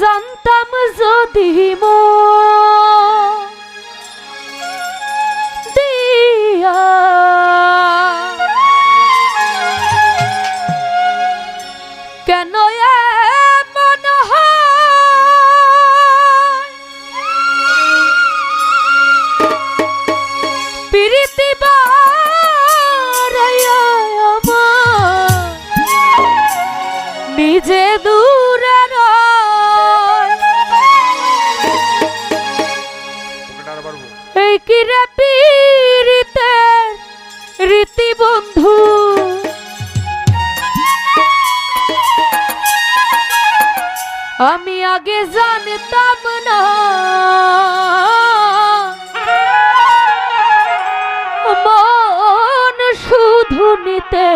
জানতাম যদি মোর আগে জানতাম না। মন শুধু নিতে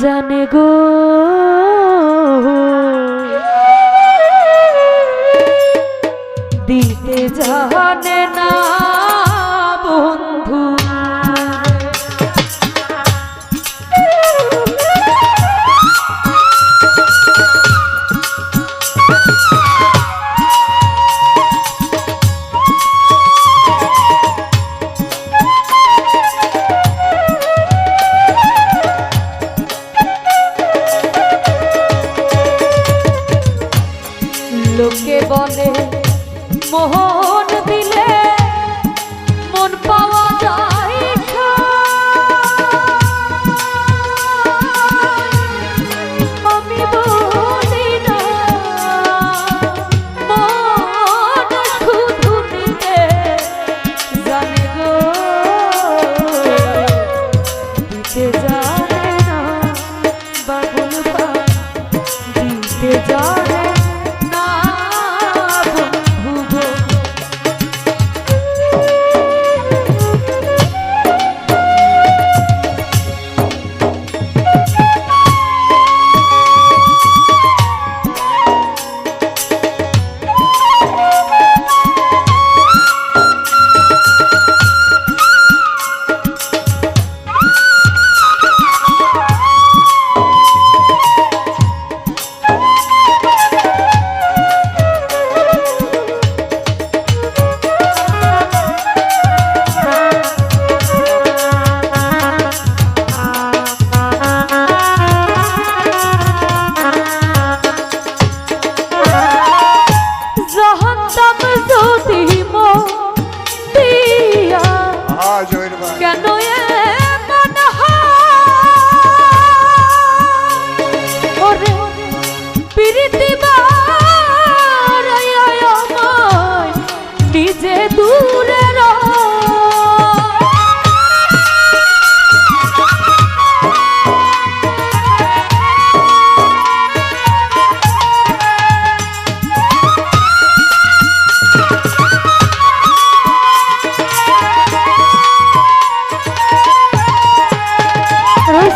জানে গো। দিতে জানে বনে মোহন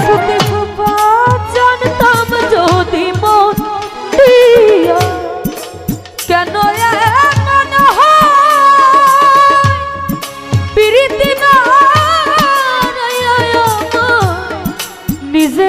সুখে জানতাম যদি মন দিয়া কেন এমন প্রীতি নিজে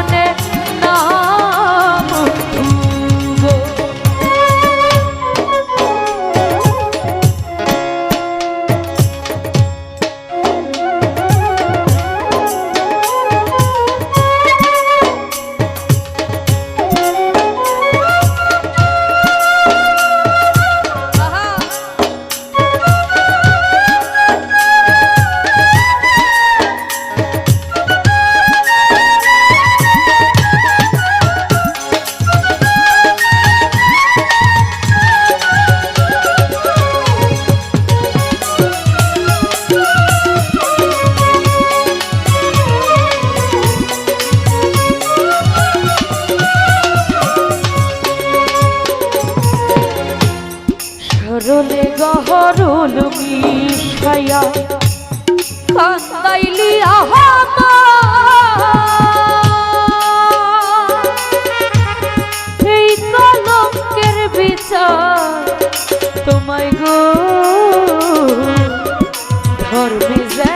ঘর ভেজা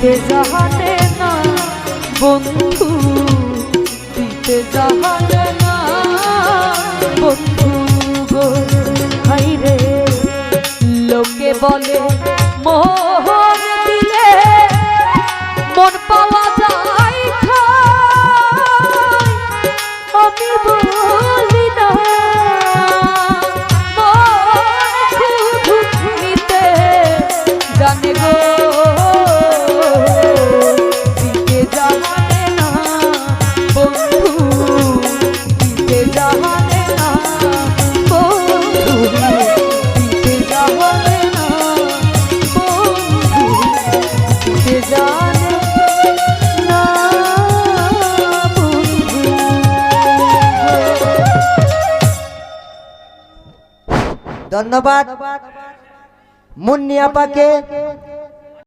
দিতে জাহানে না। বন্ধু দিতে জাহানে না। বন্ধু গো হাই লোকে বলে মোহ धन्यवाद मुन्नी आपा के